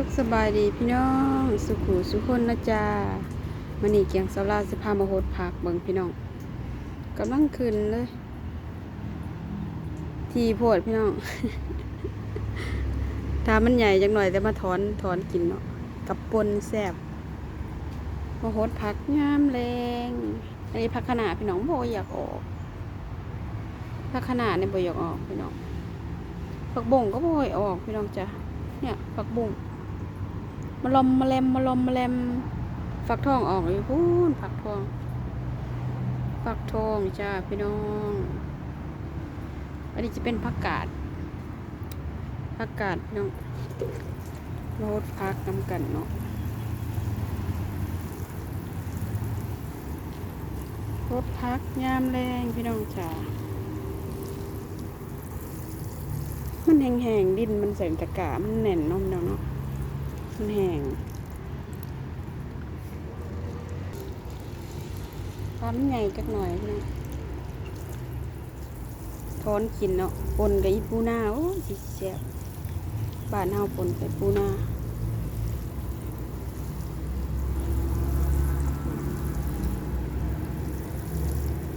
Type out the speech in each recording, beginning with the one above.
สุขสบายดีพี่น้อง สุขูสุขคนนะจ๊ะมันนี่เกียงสาลาสิพามาโหดผักเบิ่งพี่น้องกำลังขึ้นเลย ทีโพดพี่น้องถ้ามันใหญ่จังหน่อยแต่มาถอนถอนกินเนาะกับปนแซบมาโหดผักงามแรงอันนี้ผักขนาดพี่น้องโบอยากออกผักขนาดเนี่ยโบอยากออกพี่น้องผักบ่งก็โบอยออกพี่น้องจ้ะเนี่ยฝักบุ้ง มาลมมาแลมมาลมมาแลมฝักทองออกอยู่พูนฝักทองฝักทองจ้าพี่น้อง อันนี้จะเป็นผักกาดผักกาดน้องโรดพักนำกันเนาะรถพักยามแรงพี่น้องจ้ามันแห้งๆดินมันใส่ตะกามันแน่นน้องเนาะ แห้งทอนใหญ่จักหน่อยพี่น้องทอนกินเนาะปนกับอีปูนาโอ้ยสิแซ่บบ้านเฮาปนกับปูนา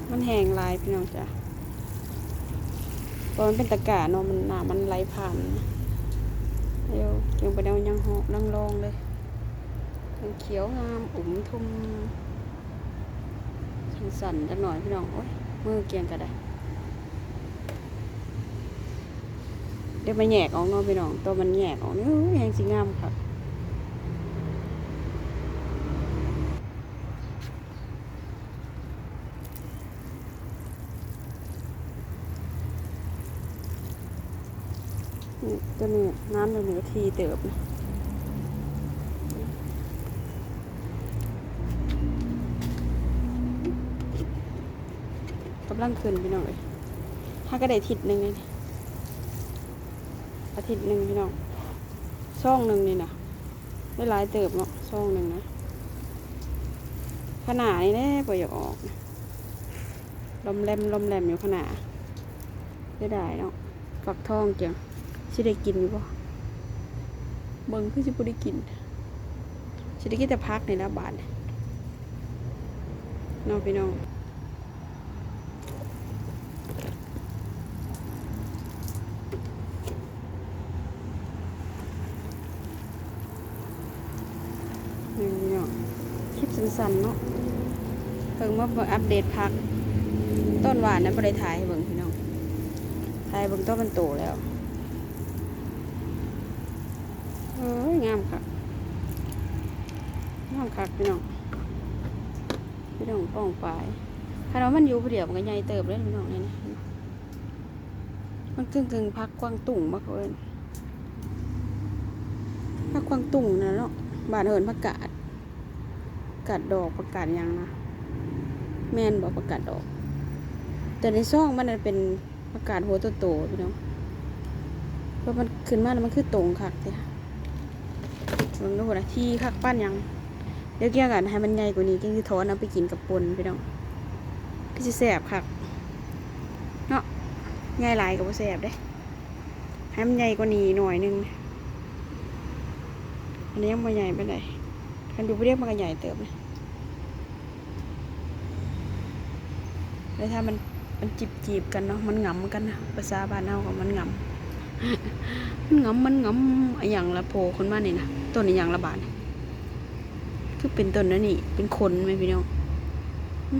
มันแห้งลายพี่น้องจ้ะตอนมันเป็นตะกาเนาะมันหนามันไหลผ่าน เดี๋ยวยังไปเดายังหอกนั่งลองเลยยังเขียวงามอุ่มทุ่มสั่นจังหน่อยพี่น้องโอ้ยมือเกียงก็ได้ เดี๋ยวมาแยกออกเนาะพี่น้องตัวมันแยกออกนี่อ้ยยังสีงามครับ นี่ตัวนี้น้ำตัวนี้ก็ทีเติบนะกำลังขึ้นพี่น้องเลยถ้าก็ได้ทิศหนึ่งนี่อาทิตย์หนึ่งพี่น้องช่องหนึ่งนี่นะได้หลายเติบเนาะช่องหนึ่งนะขนาดนี้แน่ปล่อยออกนะลมแรมลมแรมอยู่ขนาดได้ได้เนาะฝักทองจัง สิได้กินอยู่บ่เบิ่งคือสิบ่ได้กินสิได้กินแต่พักในละบาทน้องพี่น้องนี่พี่น้องคลิปสั้นๆเนาะเพิ่งมาเบิ่งอัปเดตพัก ต้นหวานนั้นบ่ได้ถ่ายให้เบิ่งพี่น้องถ่ายเบิ่งต้นมันโตแล้ว เอ้ยงามค่ะงามคักพี่น้องพี่น้องป้องปลายถ้าเรามันอยู่เดียวมันก็ใหญ่เติบเลยพี่น้องนี่นะมันกึ่งกึ่งพักกวางตุ่งมากเลยพักกวางตุ่งนะเนาะบานเหินผักกาดผักกาดดอกผักกาดหยังนะแม่นบอกผักกาดดอก แต่ในซ่องมันน่ะเป็นผักกาดหัวโตๆพี่น้องเพราะมันขึ้นมาแล้วมันคือตรงคักเด้ล องดูนะที่คักปั้นยังเดี๋ยวเกี่ยวกันให้มันใหญ่กว่านี้จังสิถอนเอาไปกินกับปนพี่น้องก็สิแซ่บคักเนาะใหญ่หลายก็บ่แซ่บเด้ให้มันใหญ่กว่านี้หน่อยหนึงอันนี้ยังไม่ใหญ่ไปไหนใดคันดูไปเรียกมันก็ใหญ่เติบเลยแล้วถ้ามันมันจีบจีบกันเนาะมันหงำกันนะภาษาบ้านเฮาของมันหงำ มันหงำมันงำอะอย่างละโผล่คนมานี่นะต้นอย่างละบาทคือเป็นต้นนั่นนี่ เป็นคนไหมพี่น้องหึ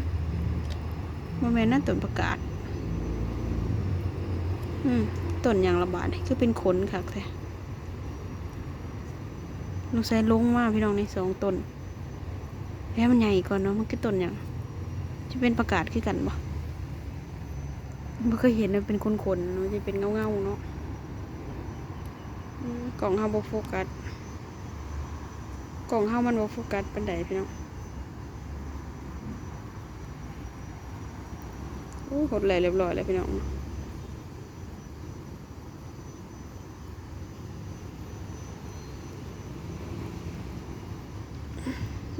บ่แม่นนั่นต้นประกาศ อืมต้นอย่างละบาทคือเป็นคนคักแท้ลูกใส่ลงมาพี่น้องในสองต้นแล้วมันใหญ่ก่อนเนาะมันคือต้นอย่างจะเป็นประกาศคือกันบ่ไม่เคยเห็นมันเป็นคนๆเนาะจะเป็นเงาๆเนาะ กล่องเฮาบ่โฟกัสกล่องเฮามันบ่โฟกัสปานใดพี่น้องโอ้หดเลเรียบร้อยแล้วพี่น้อง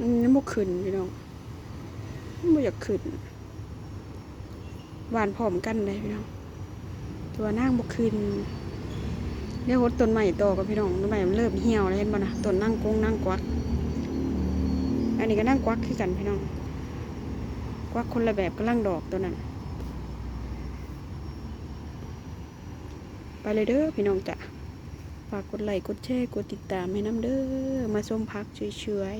นยังบ่ขึ้นพี่น้องมันบ่อยากขึ้นหวานพร้อมกันเลยพี่น้อง ตัวนางบ่ขึ้น เรียว่าต้นใหม่โตกับพี่น้องต้นใหม่มันเริ่มเหี่ยวแล้วเห็นบ่นะต้นนั่งกงนั่งกวัก อันนี้ก็นั่งกวักคือกันพี่น้อง กวักคนละแบบก็ล่างดอกตัวนั้น ไปเลยเด้อพี่น้องจ้ะฝากกดไลค์กดแชร์กดติดตามให้น้ำเด้อมาชมพักเฉย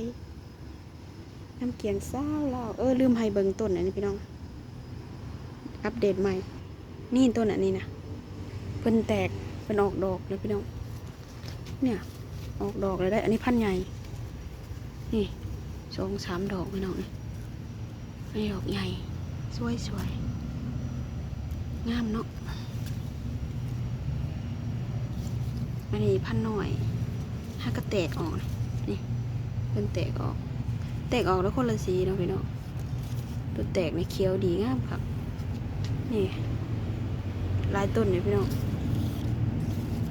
ๆน้ำเกียงเศร้าเราเออลืมให้เบิ่งต้นอันนี้พี่น้อง อัปเดตใหม่ นี่ต้นอันนี้นะเพิ่นแตก พิ่นออกดอกเลยพี่น้องเนี่ย ออกดอกเลยได้ อันนี้พันใหญ่นี่สองสามดอกพี่น้องนี่อันนี้ดอกใหญ่สวยสวยๆงามเนาะอันนี้พันหน่อยถ้าก็แตกออกนะนี่เป็นแตกออก แตกออกแล้วคนละสีเนาะพี่น้องตัวแตกในเขียวดีงามครับนี่ลายต้นเนี่ยพี่น้อง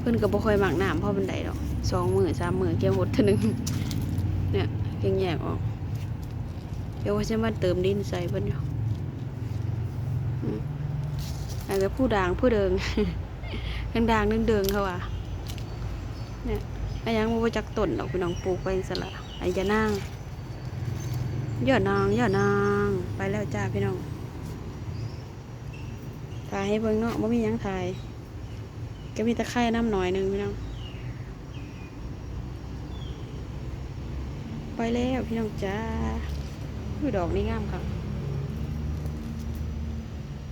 เพิ่นก็บ่ค่อยหมักน้ำเพราะบันไดดอกสองมือสามมือเกี่ยวหดเท่านึงเนี่ยเกี่ยงแยกออก เดี๋ยวว่าจะมาเติมดินใส่เพิ่นอยู่อืมอาจจะผู้ด่างผู้เดิงด่างเดิงเขาว่าเนี่ยอันยังบ่จักต้นดอกพี่น้องปลูกไปสละอันจะนางยอดนางยอดนางไปแล้วจ้าพี่น้องถ่ายให้เบิ่งเนาะบ่มียังถ่าย ก็มีตะไคร่น้ำหน่อยหนึงพี่น้องไปแล้วพี่น้องจ้าดอกนี้งามค่ะ